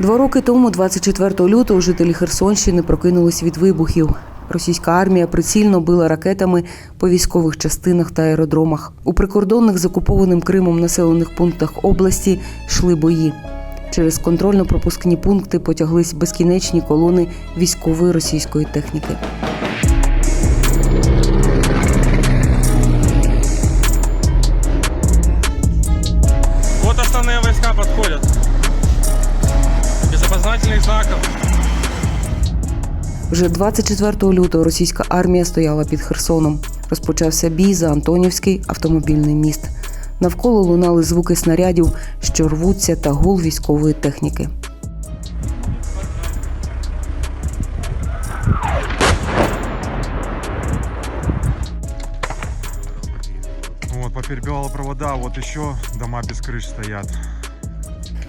Два роки тому, 24 лютого, жителі Херсонщини прокинулись від вибухів. Російська армія прицільно била ракетами по військових частинах та аеродромах. У прикордонних з окупованим Кримом населених пунктах області йшли бої. Через контрольно-пропускні пункти потяглись безкінечні колони військової російської техніки. Опознательных. Вже 24 лютого російська армія стояла під Херсоном. Розпочався бій за Антонівський автомобільний міст. Навколо лунали звуки снарядів, що рвуться, та гул військової техніки. Вот, поперебивало провода, вот еще дома без крыш стоят.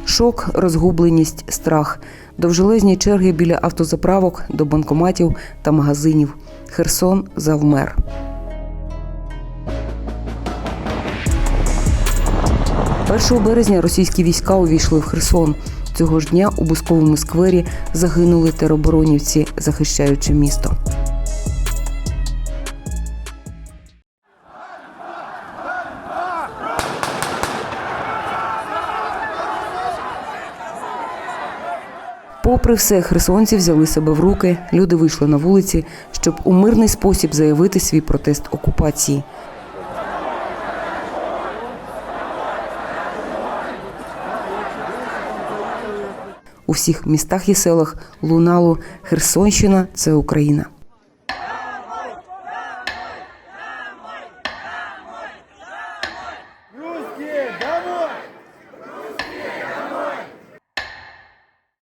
Шок, розгубленість, страх, довжелезні черги біля автозаправок, до банкоматів та магазинів. Херсон завмер. Першого березня російські війська увійшли в Херсон. Цього ж дня у Бусковому сквері загинули тероборонівці, захищаючи місто. Попри все, херсонці взяли себе в руки. Люди вийшли на вулиці, щоб у мирний спосіб заявити свій протест окупації. У всіх містах і селах лунало Херсонщина це Україна.